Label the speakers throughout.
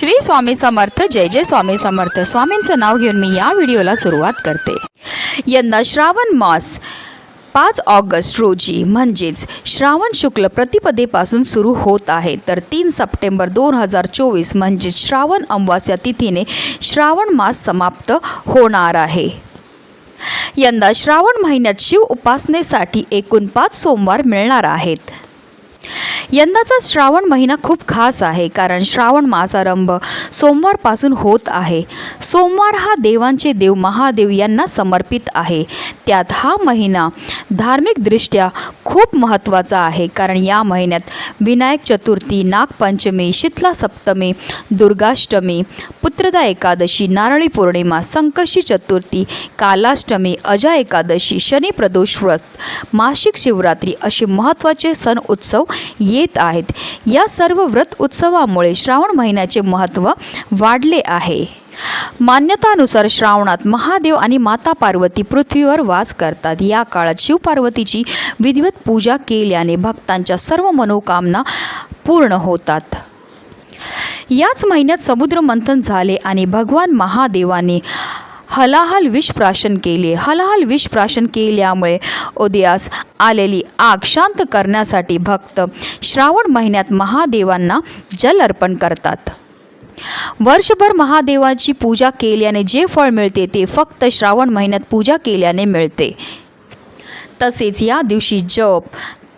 Speaker 1: श्री स्वामी समर्थ जय जय स्वामी समर्थ. स्वामींचं नाव घेऊन मी या व्हिडिओला सुरुवात करते. यंदा श्रावण मास पाच ऑगस्ट रोजी म्हणजेच श्रावण शुक्ल प्रतिपदेपासून सुरू होत आहे. तर तीन सप्टेंबर दोन हजार चोवीस म्हणजेच श्रावण अमावास्या तिथीने श्रावण मास समाप्त होणार आहे. यंदा श्रावण महिन्यात शिव उपासनेसाठी एकूण पाच सोमवार मिळणार आहेत. यंदाचा श्रावण महिना खूप खास आहे कारण श्रावण मासारंभ सोमवारपासून होत आहे. सोमवार हा देवांचे देव महादेव यांना समर्पित आहे. त्यात हा महिना धार्मिकदृष्ट्या खूप महत्त्वाचा आहे कारण या महिन्यात विनायक चतुर्थी नागपंचमी शीतला सप्तमी दुर्गाष्टमी पुत्रदा एकादशी नारळी पौर्णिमा संकशी चतुर्थी कालाष्टमी अजा एकादशी शनी प्रदोष व्रत मासिक शिवरात्री असे महत्त्वाचे सण उत्सव ये येत आहेत. या सर्व व्रत उत्सवामुळे श्रावण महिन्याचे महत्त्व वाढले आहे. मान्यतानुसार श्रावणात महादेव आणि माता पार्वती पृथ्वीवर वास करतात. या काळात शिवपार्वतीची विधिवत पूजा केल्याने भक्तांच्या सर्व मनोकामना पूर्ण होतात. याच महिन्यात समुद्र मंथन झाले आणि भगवान महादेवाने हलाहल विष प्राशन केले हलाहल विष प्राशन केल्यामुळे उदयास आलेली आग शांत करण्यासाठी भक्त श्रावण महिन्यात महादेवांना जल अर्पण करतात. वर्षभर महादेवाची पूजा केल्याने जे फळ मिळते ते फक्त श्रावण महिन्यात पूजा केल्याने मिळते. तसेच या दिवशी जप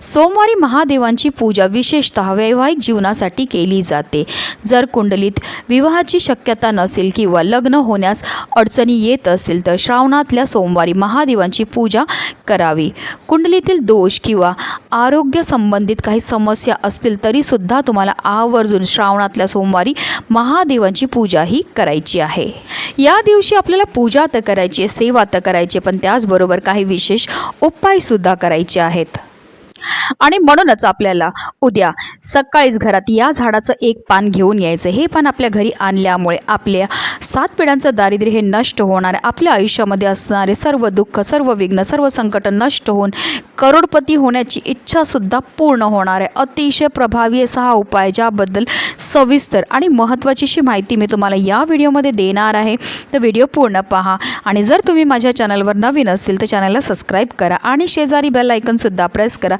Speaker 1: सोमवारी महादेवांची पूजा विशेषतः वैवाहिक जीवनासाठी केली जाते. जर कुंडलीत विवाहाची शक्यता नसेल किंवा लग्न होण्यास अडचणी येत असतील तर श्रावणातल्या सोमवारी महादेवांची पूजा करावी. कुंडलीतील दोष किंवा आरोग्य संबंधित काही समस्या असतील तरीसुद्धा तुम्हाला आवर्जून श्रावणातल्या सोमवारी महादेवांची पूजा ही करायची आहे. या दिवशी आपल्याला पूजा तर करायची आहे सेवा तर करायची पण त्याचबरोबर काही विशेष उपायसुद्धा करायचे आहेत. आणि म्हणूनच आपल्याला उद्या सकाळीच घरात या झाडाचं एक पान घेऊन यायचं हे पान आपल्या घरी आणल्यामुळे आपल्या सात पिढ्यांचं दारिद्र्य हे नष्ट होणार आपल्या आयुष्यामध्ये असणारे सर्व दुःख सर्व विघ्न सर्व संकट नष्ट होऊन करोडपती होण्याची इच्छासुद्धा पूर्ण होणार आहे. अतिशय प्रभावी असा हा उपाय ज्याबद्दल सविस्तर आणि महत्त्वाची अशी माहिती मी तुम्हाला या व्हिडिओमध्ये देणार आहे. तर व्हिडिओ पूर्ण पहा आणि जर तुम्ही माझ्या चॅनलवर नवीन असतील तर चॅनलला सबस्क्राईब करा आणि शेजारी बेल आयकनसुद्धा प्रेस करा.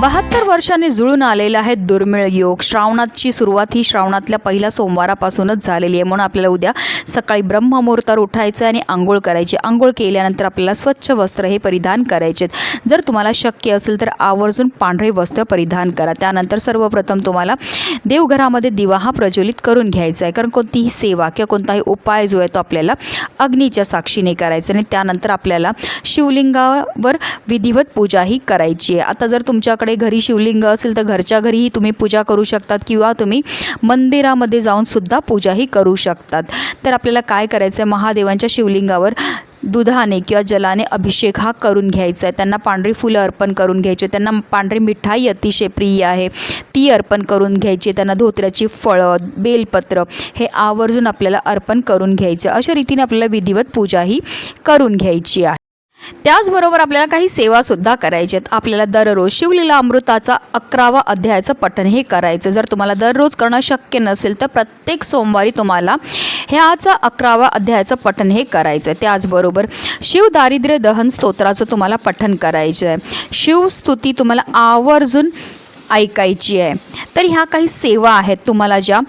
Speaker 1: बहात्तर वर्षांनी जुळून आलेला आहे दुर्मिळ योग. श्रावणाची सुरुवात ही श्रावणातल्या पहिल्या सोमवारापासूनच झालेली आहे. म्हणून आपल्याला उद्या सकाळी ब्रह्ममुहूर्तावर उठायचं आणि आंघोळ करायची. आंघोळ केल्यानंतर आपल्याला स्वच्छ वस्त्र हे परिधान करायचे जर तुम्हाला शक्य असेल तर आवर्जून पांढरे वस्त्र परिधान करा. त्यानंतर सर्वप्रथम तुम्हाला देवघरामध्ये दिवा हा प्रज्वलित करून घ्यायचा आहे. कारण कोणतीही सेवा किंवा कोणताही उपाय जो आहे तो आपल्याला अग्नीच्या साक्षीने करायचा आणि त्यानंतर आपल्याला शिवलिंगावर विधिवत पूजाही करायची आहे. आता जर तुमच्याकडे घरी शिवलिंग असेल तर घरच्या घरीही तुम्ही पूजा करू शकतात किंवा तुम्ही मंदिरामध्ये जाऊन सुद्धा करू शकतात. तर आपल्याला काय करायचं आहे महादेवांच्या शिवलिंगावर दुधाने किंवा जलाने अभिषेक हा करून घ्यायचा आहे त्यांना पांढरी फुलं अर्पण करून घ्यायची. त्यांना पांढरी मिठाई अतिशय प्रिय आहे. ती अर्पण करून घ्यायची. त्यांना धोत्र्याची फळं बेलपत्र हे आवर्जून आपल्याला अर्पण करून घ्यायचं. अशा रीतीने आपल्याला विधिवत पूजा ही करून घ्यायची आहे. त्याचबरोबर आपल्याला काही सेवासुद्धा करायच्या आहेत. आपल्याला दररोज शिवलीला अमृताचा अकरावा अध्यायाचं पठण हे करायचं. जर तुम्हाला दररोज करणं शक्य नसेल तर प्रत्येक सोमवारी तुम्हाला ह्याचा अकरावा अध्यायाचं पठण हे करायचं आहे. त्याचबरोबर शिव दारिद्र्य दहन स्तोत्राचं तुम्हाला पठण करायचं आहे. शिवस्तुती तुम्हाला आवर्जून ऐकायची आहे. तर ह्या काही सेवा आहेत तुम्हाला ज्या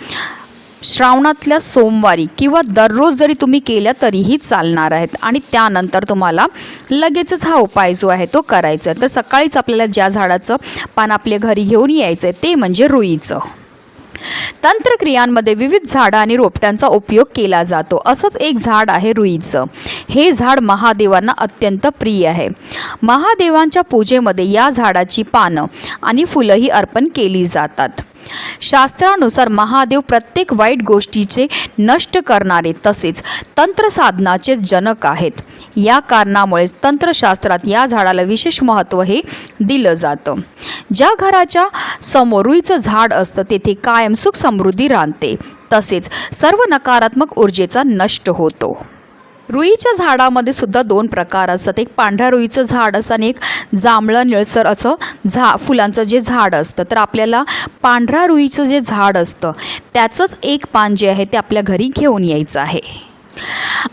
Speaker 1: श्रावणातल्या सोमवारी किंवा दररोज जरी तुम्ही केल्या तरीही चालणार आहेत. आणि त्यानंतर तुम्हाला लगेचच हा उपाय जो आहे तो करायचा आहे. तर सकाळीच आपल्याला ज्या झाडाचं पान आपल्या घरी घेऊन यायचं आहे ते म्हणजे रुईचं. तंत्रक्रियांमध्ये विविध झाडं आणि रोपट्यांचा उपयोग केला जातो. असंच एक झाड आहे रुईचं. हे झाड महादेवांना अत्यंत प्रिय आहे. महादेवांच्या पूजेमध्ये या झाडाची पानं आणि फुलंही अर्पण केली जातात. शास्त्रानुसार महादेव प्रत्येक वाईट गोष्टीचे नष्ट करणारे तसेच तंत्रसाधनाचे जनक आहेत. या कारणामुळेच तंत्रशास्त्रात या झाडाला विशेष महत्त्व हे दिलं जातं. ज्या घराच्या समोर रुईचं झाड असतं तेथे कायम सुख समृद्धी राहते. तसेच सर्व नकारात्मक ऊर्जेचा नष्ट होतो. रुईच्या झाडामध्ये सुद्धा दोन प्रकार असतात. एक पांढऱ्या रुईचं झाड असतं आणि एक जांभळं निळसर असं झा फुलांचं जे झाड असतं. तर आपल्याला पांढऱ्या रुईचं जे झाड असतं त्याचंच एक पान जे आहे ते आपल्या घरी घेऊन यायचं आहे.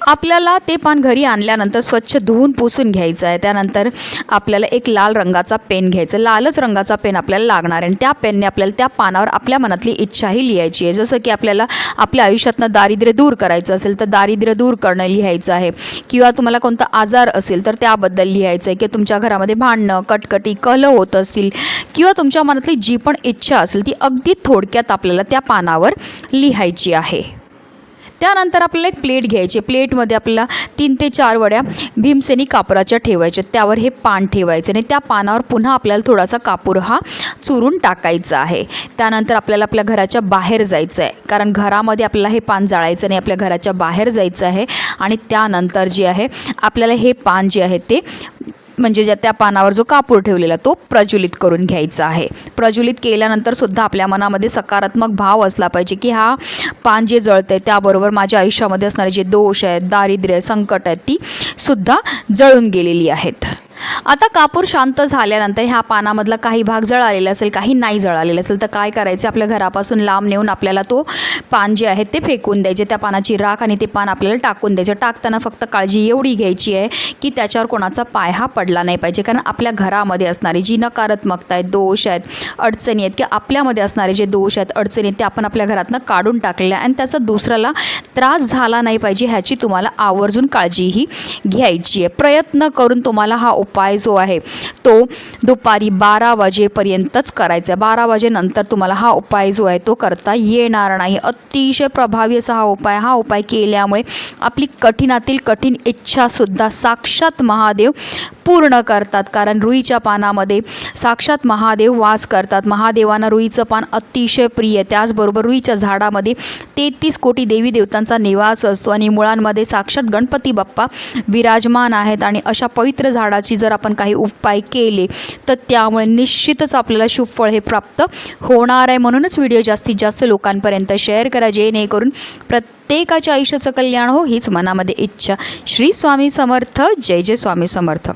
Speaker 1: आपल्याला ते पान घरी आणल्यानंतर स्वच्छ धुवून पुसून घ्यायचं आहे. त्यानंतर आपल्याला एक लाल रंगाचा पेन घ्यायचा लालच रंगाचा पेन आपल्याला लागणार आहे. आणि त्या पेनने आपल्याला त्या पानावर आपल्या मनातली इच्छाही लिहायची आहे. जसं की आपल्याला आपल्या आयुष्यातनं दारिद्र्य दूर करायचं असेल तर दारिद्र्य दूर करणं लिहायचं आहे. किंवा तुम्हाला कोणता आजार असेल तर त्याबद्दल लिहायचं आहे. की तुमच्या घरामध्ये भांडणं कटकटी कल होत असतील. किंवा तुमच्या मनातली जी पण इच्छा असेल ती अगदी थोडक्यात आपल्याला त्या पानावर लिहायची आहे. त्यानंतर आपल्याला एक प्लेट घ्यायची प्लेटमध्ये आपल्याला तीन ते चार वड्या भीमसेनी कापराच्या ठेवायच्या त्यावर हे पान ठेवायचं आणि त्या पानावर पुन्हा आपल्याला थोडासा कापूर हा चुरून टाकायचा आहे. त्यानंतर आपल्याला आपल्या घराच्या बाहेर जायचं आहे. कारण घरामध्ये आपल्याला हे पान जाळायचं नाही. आपल्या घराच्या बाहेर जायचं आहे. आणि त्यानंतर जे आहे आपल्याला हे पान जे आहे ते म्हणजे ज्या त्या पानावर जो कापूर ठेवलेला तो प्रज्वलित करून घ्यायचा आहे. प्रज्वलित केल्यानंतर सुद्धा आपल्या मनामध्ये सकारात्मक भाव असला पाहिजे की हा पान जे जळतं आहे त्याबरोबर माझ्या आयुष्यामध्ये असणारे जे दोष आहेत दारिद्र्य संकट आहेत ती सुद्धा जळून गेलेली आहेत. आता कापूर शांत झाल्यानंतर ह्या पानामधला काही भाग जळालेला असेल काही नाही जळालेला असेल तर काय करायचं? आपल्या घरापासून लांब नेऊन आपल्याला तो पान जे आहे ते फेकून द्यायचे. त्या पानाची राख आणि ते पान आपल्याला टाकून द्यायचं. टाकताना फक्त काळजी एवढी घ्यायची आहे की त्याच्यावर कोणाचा पाय हा पडला नाही पाहिजे. कारण आपल्या घरामध्ये असणारी जी नकारात्मकता आहेत दोष आहेत अडचणी आहेत किंवा आपल्यामध्ये असणारे जे दोष आहेत अडचणी आहेत ते आपण आपल्या घरातनं काढून टाकलेल्या आणि त्याचा दुसऱ्याला त्रास झाला नाही पाहिजे ह्याची तुम्हाला आवर्जून काळजीही घ्यायची आहे. प्रयत्न करून तुम्हाला हा उपाय जो आहे तो दुपारी बारा वाजेपर्यंतच करायचा आहे. बारा वाजेनंतर तुम्हाला हा उपाय जो आहे तो करता येणार नाही. अतिशय प्रभावी असा हा उपाय हा उपाय केल्यामुळे आपली कठीणातील कठीण इच्छासुद्धा साक्षात महादेव पूर्ण करतात. कारण रुईच्या पानामध्ये साक्षात महादेव वास करतात. महादेवांना रुईचं पान अतिशय प्रिय त्याचबरोबर रुईच्या झाडामध्ये तेहतीस कोटी देवी देवतांचा निवास असतो आणि मुळांमध्ये साक्षात गणपती बाप्पा विराजमान आहेत. आणि अशा पवित्र झाडाची जर आपण काही उपाय केले तर त्यामुळे निश्चितच आपल्याला शुभफळ हे प्राप्त होणार आहे. म्हणूनच व्हिडिओ जास्तीत जास्त लोकांपर्यंत शेअर करा जेणेकरून प्रत्येकाच्या आयुष्याचं कल्याण हो हीच मनामध्ये इच्छा. श्री स्वामी समर्थ. जय जय स्वामी समर्थ.